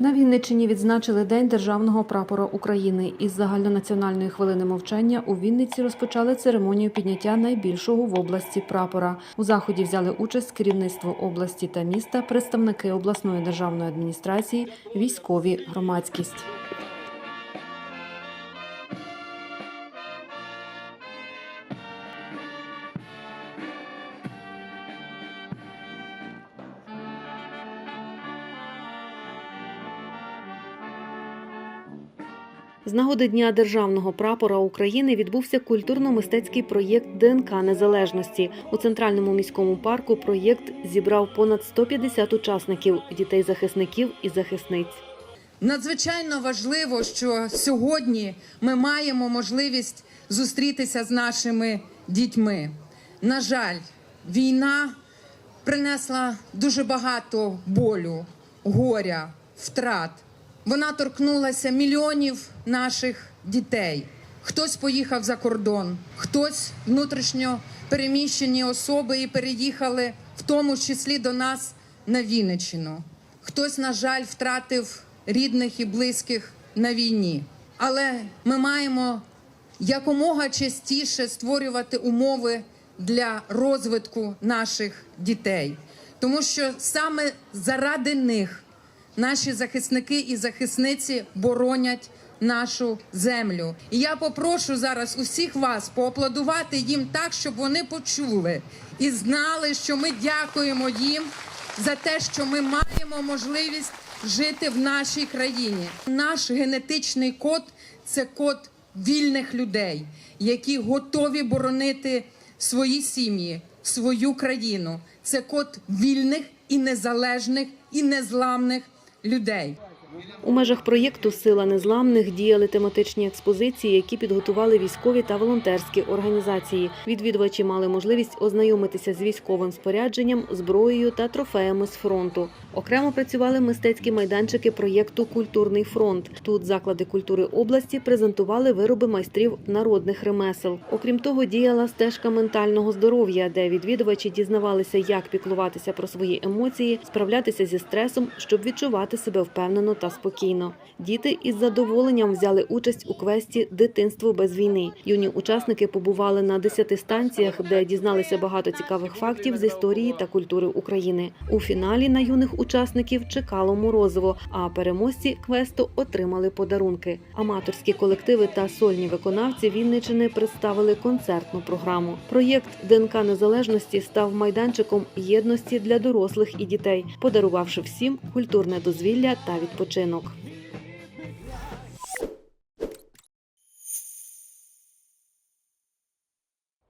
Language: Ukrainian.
На Вінниччині відзначили День державного прапора України. Із загальнонаціональної хвилини мовчання у Вінниці розпочали церемонію підняття найбільшого в області прапора. У заході взяли участь керівництво області та міста, представники обласної державної адміністрації, військові, громадськість. З нагоди Дня державного прапора України відбувся культурно-мистецький проєкт ДНК Незалежності. У центральному міському парку проєкт зібрав понад 150 учасників дітей захисників і захисниць. Надзвичайно важливо, що сьогодні ми маємо можливість зустрітися з нашими дітьми. На жаль, війна принесла дуже багато болю, горя, втрат. Вона торкнулася мільйонів наших дітей. Хтось поїхав за кордон, хтось внутрішньо переміщені особи і переїхали, в тому числі до нас на Вінниччину. Хтось, на жаль, втратив рідних і близьких на війні. Але ми маємо якомога частіше створювати умови для розвитку наших дітей, тому що саме заради них наші захисники і захисниці боронять нашу землю. І я попрошу зараз усіх вас поаплодувати їм так, щоб вони почули і знали, що ми дякуємо їм за те, що ми маємо можливість жити в нашій країні. Наш генетичний код це код вільних людей, які готові боронити свої сім'ї, свою країну. Це код вільних і незалежних і незламних людей. У межах проєкту Сила незламних діяли тематичні експозиції, які підготували військові та волонтерські організації. Відвідувачі мали можливість ознайомитися з військовим спорядженням, зброєю та трофеями з фронту. Окремо працювали мистецькі майданчики проєкту Культурний фронт. Тут заклади культури області презентували вироби майстрів народних ремесел. Окрім того, діяла стежка ментального здоров'я, де відвідувачі дізнавалися, як піклуватися про свої емоції, справлятися зі стресом, щоб відчувати себе впевнено та спокійно. Діти із задоволенням взяли участь у квесті Дитинство без війни. Юні учасники побували на 10 станціях, де дізналися багато цікавих фактів з історії та культури України. У фіналі на юних учасників чекало морозиво, а переможці квесту отримали подарунки. Аматорські колективи та сольні виконавці Вінничини представили концертну програму. Проєкт ДНК Незалежності став майданчиком єдності для дорослих і дітей, подарувавши всім культурне дозвілля та відпочинок.